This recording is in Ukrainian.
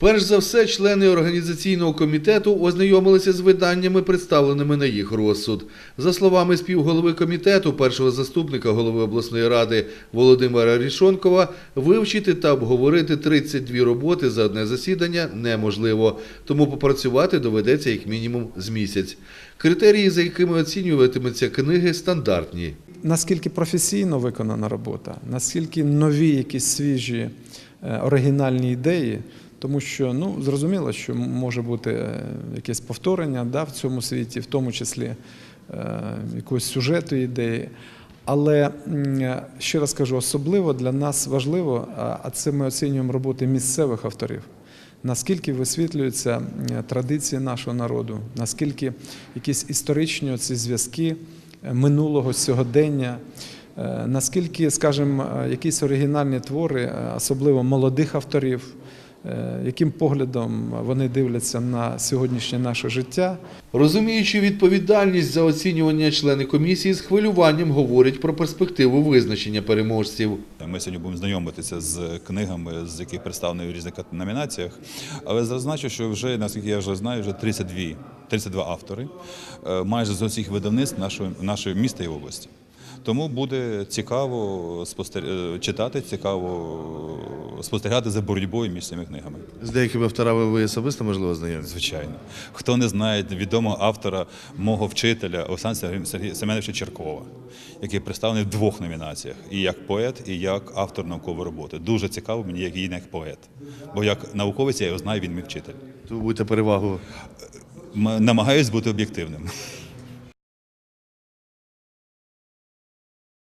Перш за все, члени організаційного комітету ознайомилися з виданнями, представленими на їх розсуд. За словами співголови комітету, першого заступника голови обласної ради Володимира Рішонкова, вивчити та обговорити 32 роботи за одне засідання неможливо, тому попрацювати доведеться як мінімум з місяць. Критерії, за якими оцінюватимуться книги, стандартні. наскільки професійно виконана робота, наскільки нові якісь свіжі е, оригінальні ідеї, тому що ну зрозуміло, що може бути е, якесь повторення да, в цьому світі, в тому числі е, якогось сюжету ідеї. Але ще раз кажу, особливо для нас важливо, а а це ми оцінюємо роботи місцевих авторів. Наскільки висвітлюються традиції нашого народу, наскільки якісь історичні ці зв'язки е, минулого сьогодення, е, наскільки, скажімо, е, якісь оригінальні твори, е, особливо молодих авторів, е, яким поглядом вони дивляться на сьогоднішнє наше життя, Розуміючи відповідальність за оцінювання, члени комісії з хвилюванням говорять про перспективу визначення переможців. Ми сьогодні будемо знайомитися з книгами, з яких представлені в різних номінаціях. Але зазначу, що вже, наскільки я вже знаю, вже 32, 32 автори, е, майже з усіх видавництв нашого, нашої міста і області. Тому буде цікаво е, читати, цікаво спостерігати за боротьбою між цими книгами. З деякими авторами ви особисто можливо знайомі? Звичайно. Хто не знає відомого автора, мого вчителя Олександра Семеновича Черкова, який представлений в двох номінаціях: і як поет, і як автор наукової роботи. Дуже цікаво мені, як він як поет. Бо як науковець я його знаю, він мій вчитель. То будете перевагу. Намагаюсь бути об'єктивним.